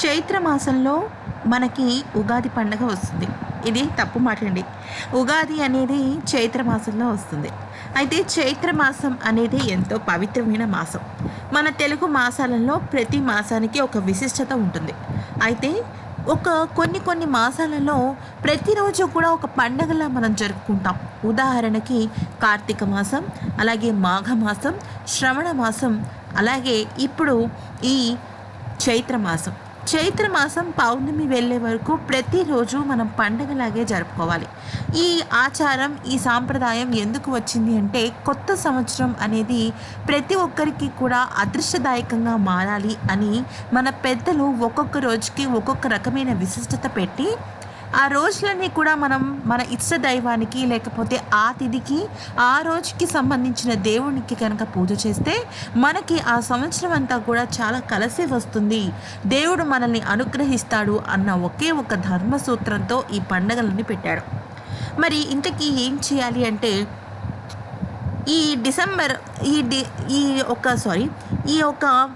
చైత్ర మాసంలో మనకి ఉగాది పండగ వస్తుంది. ఇది తప్పు మాటండి. ఉగాది అనేది చైత్ర మాసంలో వస్తుంది. అయితే చైత్ర మాసం అనేది ఎంతో పవిత్రమైన మాసం. మన తెలుగు మాసాలలో ప్రతి మాసానికి ఒక విశిష్టత ఉంటుంది. అయితే ఒక కొన్ని కొన్ని మాసాలలో ప్రతిరోజు కూడా ఒక పండగలా మనం జరుపుకుంటాం. ఉదాహరణకి కార్తీక మాసం అలాగే మాఘ మాసం శ్రవణ మాసం అలాగే ఇప్పుడు ఈ చైత్ర చైత్రమాసం చైత్ర మాసం పౌర్ణమి వెళ్ళే వరకు ప్రతిరోజు మనం పండగలాగే జరుపుకోవాలి. ఈ ఆచారం ఈ సాంప్రదాయం ఎందుకు వచ్చింది అంటే కొత్త సంవత్సరం అనేది ప్రతి ఒక్కరికి కూడా అదృష్టదాయకంగా మారాలి అని మన పెద్దలు ఒక్కొక్క రోజుకి ఒక్కొక్క రకమైన విశిష్టత పెట్టి ఆ రోజులన్నీ కూడా మనం మన ఇష్ట దైవానికి లేకపోతే ఆ తిథికి ఆ రోజుకి సంబంధించిన దేవునికి కనుక పూజ చేస్తే మనకి ఆ సంవత్సరం అంతా కూడా చాలా కలిసి వస్తుంది. దేవుడు మనల్ని అనుగ్రహిస్తాడు అన్న ఒకే ఒక ధర్మ సూత్రంతో ఈ పండగలన్నీ పెట్టాడు. మరి ఇంతకీ ఏం చేయాలి అంటే ఈ డిసెంబర్ ఈ డి ఈ ఒక సారీ ఈ ఒక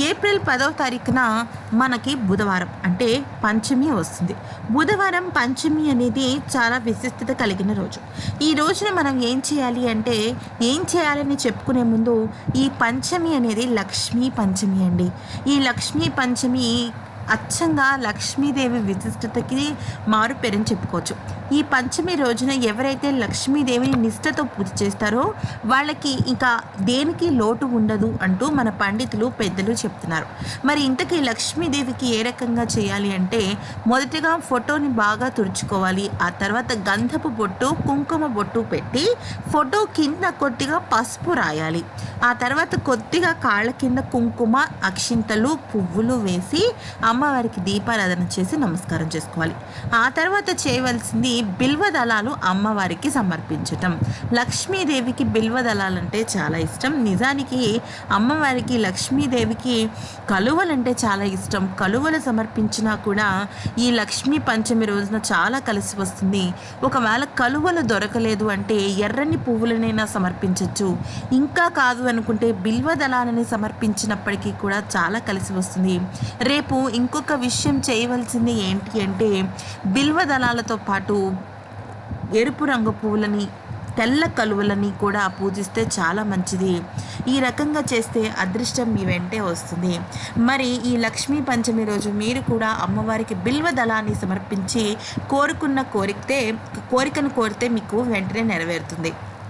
ఏప్రిల్ పదవ తారీఖున మనకి బుధవారం అంటే పంచమి వస్తుంది. బుధవారం పంచమి అనేది చాలా విశిష్టత కలిగిన రోజు. ఈ రోజున మనం ఏం చేయాలి అంటే ఏం చేయాలని చెప్పుకునే ముందు ఈ పంచమి అనేది లక్ష్మీ పంచమి అండి. ఈ లక్ష్మీ పంచమి అచ్చంగా లక్ష్మీదేవి విశిష్టతకి మారు పేరని చెప్పుకోవచ్చు. ఈ పంచమి రోజున ఎవరైతే లక్ష్మీదేవిని నిష్ఠతో పూజ చేస్తారో వాళ్ళకి ఇంకా దేనికి లోటు ఉండదు అంటూ మన పండితులు పెద్దలు చెప్తున్నారు. మరి ఇంతకీ లక్ష్మీదేవికి ఏ రకంగా చేయాలి అంటే మొదటిగా ఫోటోని బాగా తుడుచుకోవాలి. ఆ తర్వాత గంధపు బొట్టు కుంకుమ బొట్టు పెట్టి ఫోటో కింద కొద్దిగా పసుపు రాయాలి. ఆ తర్వాత కొద్దిగా కాళ్ళ కింద కుంకుమ అక్షింతలు పువ్వులు వేసి అమ్మవారికి దీపారాధన చేసి నమస్కారం చేసుకోవాలి. ఆ తర్వాత చేయవలసింది బిల్వ దళాలు అమ్మవారికి సమర్పించటం. లక్ష్మీదేవికి బిల్వ దళాలంటే చాలా ఇష్టం. నిజానికి అమ్మవారికి లక్ష్మీదేవికి కలువలంటే చాలా ఇష్టం. కలువలు సమర్పించినా కూడా ఈ లక్ష్మీ పంచమి రోజున చాలా కలిసి వస్తుంది. ఒకవేళ కలువలు దొరకలేదు అంటే ఎర్రని పువ్వులనైనా సమర్పించవచ్చు ఇంకా కాదు అనుకుంటే బిల్వ దళాలని సమర్పించినప్పటికీ కూడా చాలా కలిసి వస్తుంది. రేపు ఇంకొక విషయం చేయవలసింది ఏంటి అంటే బిల్వ దళాలతో పాటు ఎరుపు రంగు పువ్వులని తెల్ల కలువలని కూడా పూజిస్తే చాలా మంచిది. ఈ రకంగా చేస్తే అదృష్టం మీ వెంటే వస్తుంది. మరి ఈ లక్ష్మీ పంచమి రోజు మీరు కూడా అమ్మవారికి బిల్వ దళాన్ని సమర్పించి కోరుకున్న కోరికతే కోరికను కోరితే మీకు వెంటనే నెరవేరుతుంది.